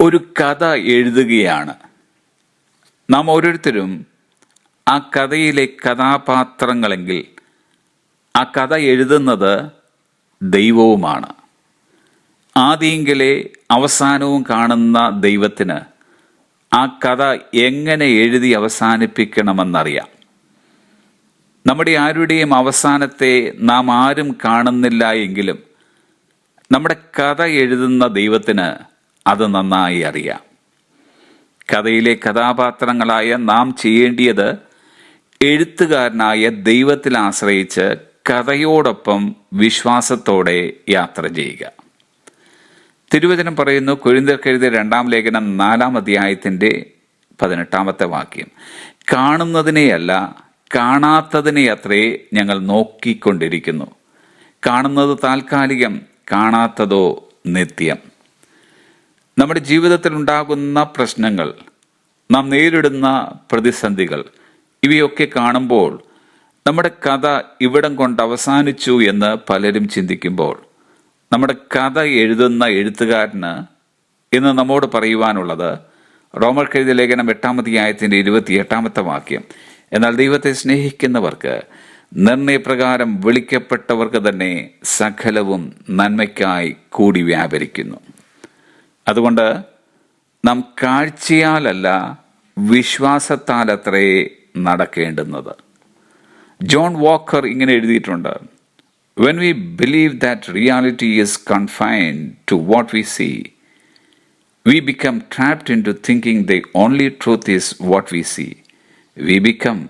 ഒരു കഥ എഴുതുകയാണ്. നാം ഓരോരുത്തരും ആ കഥയിലെ കഥാപാത്രങ്ങളെങ്കിൽ ആ കഥ എഴുതുന്നത് ദൈവവുമാണ്. ആദ്യങ്കിലെ അവസാനവും കാണുന്ന ദൈവത്തിന് ആ കഥ എങ്ങനെ എഴുതി അവസാനിപ്പിക്കണമെന്നറിയാം. നമ്മുടെ ആരുടെയും അവസാനത്തെ നാം ആരും കാണുന്നില്ല എങ്കിലും നമ്മുടെ കഥ എഴുതുന്ന ദൈവത്തിന് അത് നന്നായി അറിയാം. കഥയിലെ കഥാപാത്രങ്ങളായ നാം ചെയ്യേണ്ടിയത് എഴുത്തുകാരനായ ദൈവത്തിൽ ആശ്രയിച്ച് കഥയോടൊപ്പം വിശ്വാസത്തോടെ യാത്ര ചെയ്യുക. തിരുവചനം പറയുന്നു കുരിന്തർക്കെഴുതിയ രണ്ടാം ലേഖനം നാലാം അധ്യായത്തിന്റെ പതിനെട്ടാമത്തെ വാക്യം. കാണുന്നതിനെയല്ല കാണാത്തതിനെ അത്രേ ഞങ്ങൾ നോക്കിക്കൊണ്ടിരിക്കുന്നു. കാണുന്നത് താൽക്കാലികം കാണാത്തതോ നിത്യം. നമ്മുടെ ജീവിതത്തിൽ ഉണ്ടാകുന്ന പ്രശ്നങ്ങൾ നാം നേരിടുന്ന പ്രതിസന്ധികൾ ഇവയൊക്കെ കാണുമ്പോൾ നമ്മുടെ കഥ ഇവിടം കൊണ്ട് അവസാനിച്ചു എന്ന് പലരും ചിന്തിക്കുമ്പോൾ നമ്മുടെ കഥ എഴുതുന്ന എഴുത്തുകാരന് ഇന്ന് നമ്മോട് പറയുവാനുള്ളത് റോമർ കെഴുതിയ ലേഖനം എട്ടാമധ്യായത്തിന്റെ ഇരുപത്തി എട്ടാമത്തെ വാക്യം. എന്നാൽ ദൈവത്തെ സ്നേഹിക്കുന്നവർക്ക് നിർണയപ്രകാരം വിളിക്കപ്പെട്ടവർക്ക് തന്നെ സകലവും നന്മയ്ക്കായി കൂടി വ്യാപരിക്കുന്നു. അതുകൊണ്ട് നാം കാഴ്ചയാലല്ല വിശ്വാസത്താലത്രേ നടക്കേണ്ടുന്നത് ജോൺ വാക്കർ ഇങ്ങനെ എഴുതിയിട്ടുണ്ട് when we believe that reality is confined to what we see we become trapped into thinking the only truth is what we see. We become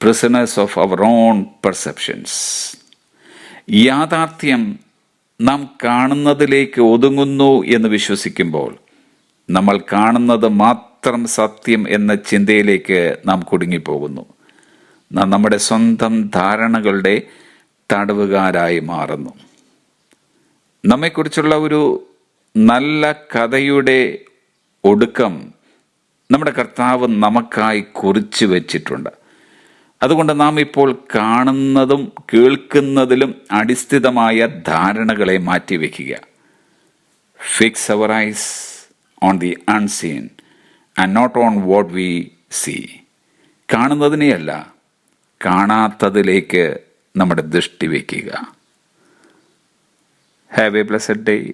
prisoners of our own perceptions. യാഥാർത്ഥ്യം നാം കാണുന്നതിലേക്ക് ഒതുങ്ങുന്നു എന്ന് വിശ്വസിക്കുമ്പോൾ നമ്മൾ കാണുന്നത് മാത്രം സത്യം എന്ന ചിന്തയിലേക്ക് നാം കുടുങ്ങിപ്പോകുന്നു. നാം നമ്മുടെ സ്വന്തം ധാരണകളുടെ തടവുകാരായി മാറുന്നു. നമ്മെക്കുറിച്ചുള്ള ഒരു നല്ല കഥയുടെ ഒടുക്കം നമ്മുടെ കർത്താവ് നമുക്കായി കുറിച്ചു വച്ചിട്ടുണ്ട്. അതുകൊണ്ട് നാം ഇപ്പോൾ കാണുന്നതും കേൾക്കുന്നതിലും അടിസ്ഥിതമായ ധാരണകളെ മാറ്റിവെക്കുക. Fix our eyes on the unseen and not on what we see കാണുന്നതിനെയല്ല കാണാത്തതിലേക്ക് നമ്മുടെ ദൃഷ്ടി വയ്ക്കുക ഹാവ് എ ബ്ലസ്ഡ് ഡേ